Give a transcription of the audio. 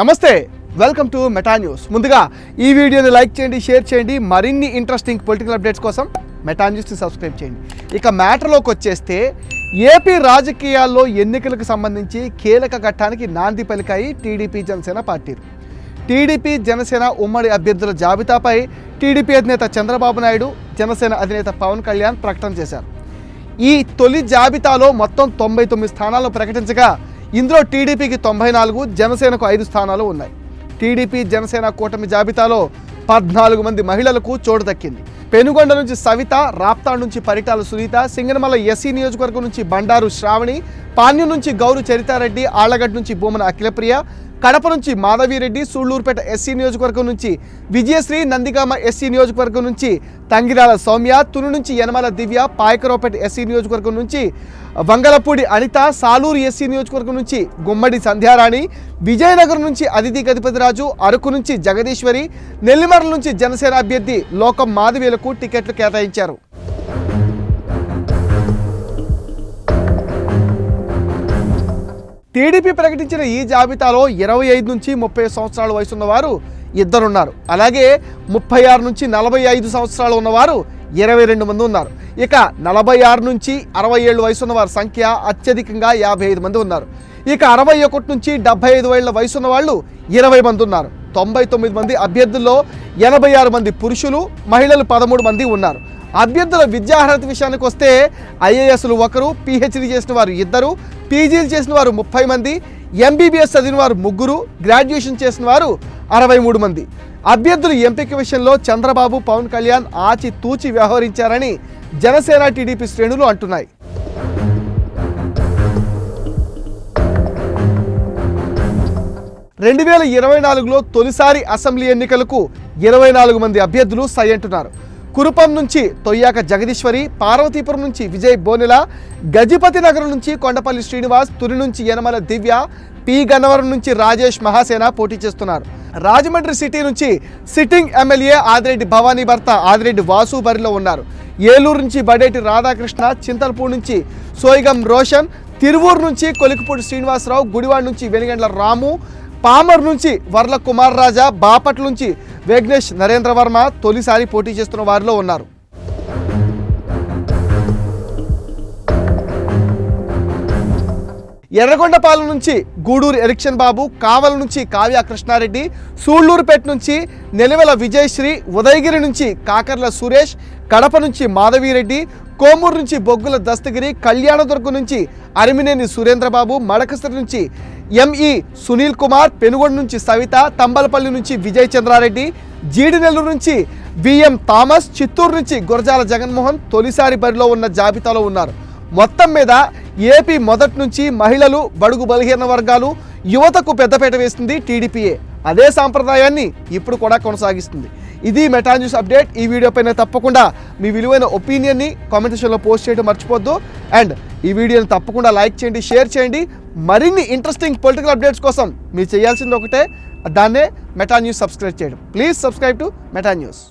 నమస్తే welcome to Meta news ముందుగా ఈ వీడియోని లైక్ చేయండి షేర్ చేయండి మరిన్ని ఇంట్రెస్టింగ్ పొలిటికల్ అప్డేట్స్ కోసం మెటా న్యూస్ని సబ్స్క్రైబ్ చేయండి. ఇక మ్యాటర్లోకి వచ్చేస్తే ఏపీ రాజకీయాల్లో ఎన్నికలకు సంబంధించి కీలక ఘట్టానికి నాంది పలికాయి టీడీపీ జనసేన పార్టీలు టీడీపీ జనసేన ఉమ్మడి అభ్యర్థుల జాబితాపై టీడీపీ అధినేత చంద్రబాబు నాయుడు జనసేన అధినేత పవన్ కళ్యాణ్ ప్రకటన చేశారు. ఈ తొలి జాబితాలో మొత్తం తొంభై తొమ్మిది స్థానాలను ప్రకటించగా ఇందులో టీడీపీకి తొంభై నాలుగు జనసేనకు ఐదు స్థానాలు ఉన్నాయి. టీడీపీ జనసేన కూటమి జాబితాలో పద్నాలుగు మంది మహిళలకు చోటు దక్కింది. పెనుగొండ నుంచి సవిత రాప్తా నుంచి పరిటాల సునీత సింగనమల ఎస్సీ నియోజకవర్గం నుంచి బండారు శ్రావణి పాణ్యం నుంచి గౌరు చరితారెడ్డి ఆళ్ళగడ్డ నుంచి భూమన అఖిలప్రియ కడప నుంచి మాధవిరెడ్డి సూళ్ళూరుపేట ఎస్సీ నియోజకవర్గం నుంచి విజయశ్రీ నందిగామ ఎస్సీ నియోజకవర్గం నుంచి తంగిరాల సౌమ్య తుని నుంచి యనమల దివ్య పాయకరావుపేట ఎస్సీ నియోజకవర్గం నుంచి వంగలపూడి అనిత సాలూరు ఎస్సీ నియోజకవర్గం నుంచి గుమ్మడి సంధ్యారాణి విజయనగరం నుంచి అతిథి గతిపతిరాజు అరకు నుంచి జగదీశ్వరి నెల్లిమర్ల నుంచి జనసేన అభ్యర్థి లోకం మాధవీలకు టికెట్లు కేటాయించారు. టీడీపీ ప్రకటించిన ఈ జాబితాలో ఇరవై ఐదు నుంచి ముప్పై సంవత్సరాల వయసు ఉన్నవారు ఇద్దరున్నారు. అలాగే ముప్పై ఆరు నుంచి నలభై ఐదు సంవత్సరాలు ఉన్నవారు ఇరవై రెండు మంది ఉన్నారు. ఇక నలభై ఆరు నుంచి అరవై ఏళ్ళు వయసు ఉన్నవారి సంఖ్య అత్యధికంగా యాభై ఐదు మంది ఉన్నారు. ఇక అరవై ఒకటి నుంచి డెబ్బై ఐదు ఏళ్ళ వయసు ఉన్న వాళ్ళు ఇరవై మంది ఉన్నారు. తొంభై తొమ్మిది మంది అభ్యర్థుల్లో ఎనభై ఆరు మంది పురుషులు మహిళలు పదమూడు మంది ఉన్నారు. అభ్యర్థుల విద్యార్హత విషయానికి వస్తే ఐఏఎస్లు ఒకరు పిహెచ్డి చేసిన వారు ఇద్దరు పీజీలు చేసిన వారు ముప్పై మంది ఎంబీబీఎస్ చదివిన వారు ముగ్గురు గ్రాడ్యుయేషన్ చేసిన వారు అరవై మూడు మంది. అభ్యర్థుల ఎంపిక విషయంలో చంద్రబాబు పవన్ కళ్యాణ్ ఆచి తూచి వ్యవహరించారని జనసేన టీడీపీ శ్రేణులు అంటున్నాయి. రెండు వేల ఇరవై నాలుగులో తొలిసారి అసెంబ్లీ ఎన్నికలకు ఇరవై నాలుగు మంది అభ్యర్థులు సై అంటున్నారు. కురుపం నుంచి తొయ్యాక జగదీశ్వరి పార్వతీపురం నుంచి విజయ్ బోనెల గజపతి నగరం నుంచి కొండపల్లి శ్రీనివాస్ తురి నుంచి యనమల దివ్య పి గన్నవరం నుంచి రాజేష్ మహాసేన పోటీ చేస్తున్నారు. రాజమండ్రి సిటీ నుంచి సిట్టింగ్ ఎమ్మెల్యే ఆదిరెడ్డి భవానీ భర్త ఆదిరెడ్డి వాసు బరిలో ఉన్నారు. ఏలూరు నుంచి బడేటి రాధాకృష్ణ చింతల్పూడి నుంచి సోయిగం రోషన్ తిరువూరు నుంచి కొలికిపూడి శ్రీనివాసరావు గుడివాడ నుంచి వెనుగండ్ల రాము పామర్ నుంచి వర్ల కుమార్ రాజా బాపట్ల నుంచి వేగ్నేష్ నరేంద్ర వర్మ తొలిసారి పోటీ చేస్తున్న వారిలో ఉన్నారు. ఎర్రగొండపాలెం నుంచి గూడూరు ఎరిక్షన్ బాబు కావల నుంచి కావ్య కృష్ణారెడ్డి సూళ్ళూరుపేట నుంచి నెలవెల విజయశ్రీ ఉదయగిరి నుంచి కాకర్ల సురేష్ కడప నుంచి మాధవీరెడ్డి కోమూరు నుంచి బొగ్గుల దస్తగిరి కళ్యాణదుర్గం నుంచి అరిమినేని సురేంద్రబాబు మడకసిరి నుంచి ఎంఈ సునీల్ కుమార్ పెనుగొండ నుంచి సవిత తంబలపల్లి నుంచి విజయ్ చంద్రారెడ్డి జీడినెల్లూరు నుంచి విఎం థామస్ చిత్తూరు నుంచి గురజాల జగన్మోహన్ తొలిసారి బరిలో ఉన్న జాబితాలో ఉన్నారు. మొత్తం మీద ఏపీ మొదటి నుంచి మహిళలు బడుగు బలహీన వర్గాలు యువతకు పెద్దపీట వేస్తుంది టీడీపీఏ అదే సాంప్రదాయాన్ని ఇప్పుడు కూడా కొనసాగిస్తుంది. ఇది మెటా న్యూస్ అప్డేట్. ఈ వీడియో పైన తప్పకుండా మీ విలువైన ఒపీనియన్ని కామెంట్ సెక్షన్లో పోస్ట్ చేయడం మర్చిపోద్దు అండ్ ఈ వీడియోని తప్పకుండా లైక్ చేయండి షేర్ చేయండి. మరిన్ని ఇంట్రెస్టింగ్ పొలిటికల్ అప్డేట్స్ కోసం మీరు చేయాల్సింది ఒకటే దాన్నే మెటా న్యూస్ సబ్స్క్రైబ్ చేయడం. Please subscribe to Meta news